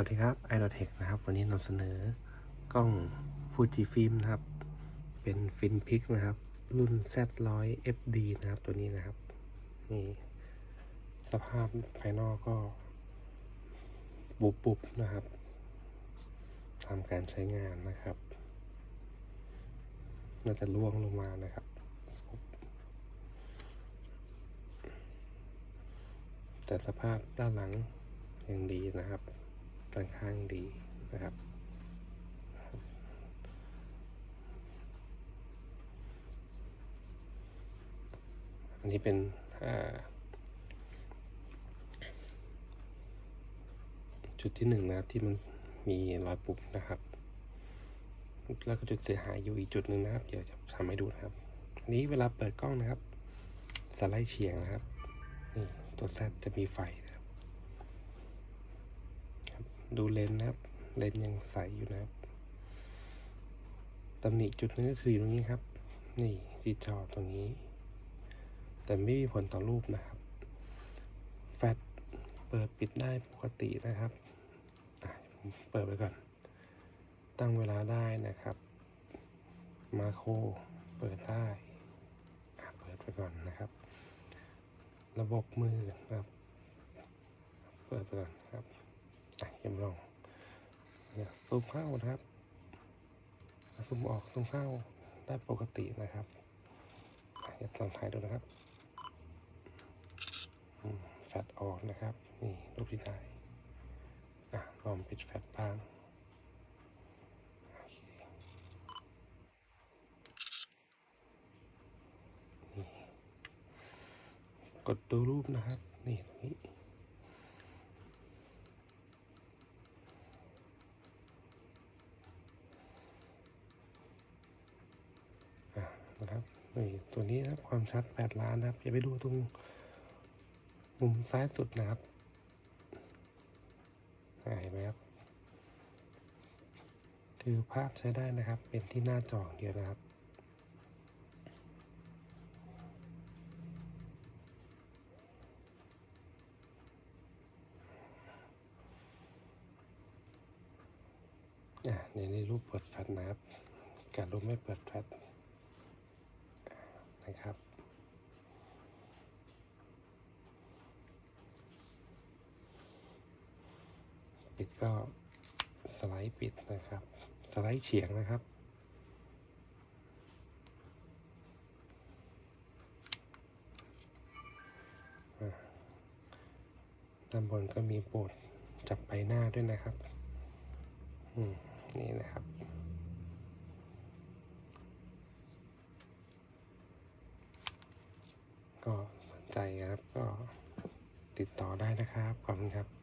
วัสดีครับ i d o t e c h นะครับ วันนี้นำเสนอกล้อง Fuji Film นะครับ เป็นฟินพิกนะครับ รุ่น Z100 FD นะครับตัวนี้นะครับ นี่ สภาพภายนอกก็ บุบบุบๆนะครับทำการใช้งานนะครับ น่าจะล่วงลงมานะครับ แต่สภาพด้านหลังยังดีนะครับ ด้านข้างดีนะครับ อันนี้เป็นจุดที่หนึ่งนะครับที่มันมีรอยปุบนะครับ แล้วก็จุดเสียหายอยู่อีกจุดหนึ่งนะครับ เดี๋ยวจะทำให้ดูนะครับ อันนี้เวลาเปิดกล้องนะครับ สไลด์เฉียงนะครับ นี่ตัวแซดจะมีไฟนะ ดูเลนส์นะครับ เลนส์ยังใสอยู่นะครับตำหนิจุดนึงก็คืออยู่ตรงนี้ครับ นี่ที่จอตรงนี้ แต่ไม่มีผลต่อรูปนะครับ แฟลชเปิดปิดได้ปกตินะครับผมเปิดไปก่อน ตั้งเวลาได้นะครับ มาโครเปิดได้เปิดไปก่อนนะครับ ระบบมือนะครับ เปิดไปก่อนครับ อะยังลองเนี่ยซูมเข้านะครับซูมออกซูมเข้าได้ปกตินะครับอะอย่าลองถ่ายดูนะครับแฟลชออกนะครับ นี่รูปที่ถ่ายอะลองปิดแฟลชบ้างนี่กดดูรูปนะครับ นี่ตรงนี้อะ นี่ตัวนี้นะความชัด 8 ล้านนะครับ อย่าไปดูตรงมุมซ้ายสุดนะครับอ่าเห็นไหมครับ คือภาพใช้ได้นะครับ เป็นที่หน้าจอเดียวนะครับอะในนี้รูปเปิดแฟลชนะครับ การรูปไม่เปิดแฟลช นะครับ ปิดก็สไลด์ปิดนะครับ สไลด์เฉียงนะครับด้านบนก็มีโปรดจับใบหน้าด้วยนะครับอืมนี่นะครับ ก็สนใจครับ ก็ติดต่อได้นะครับ ขอบคุณครับ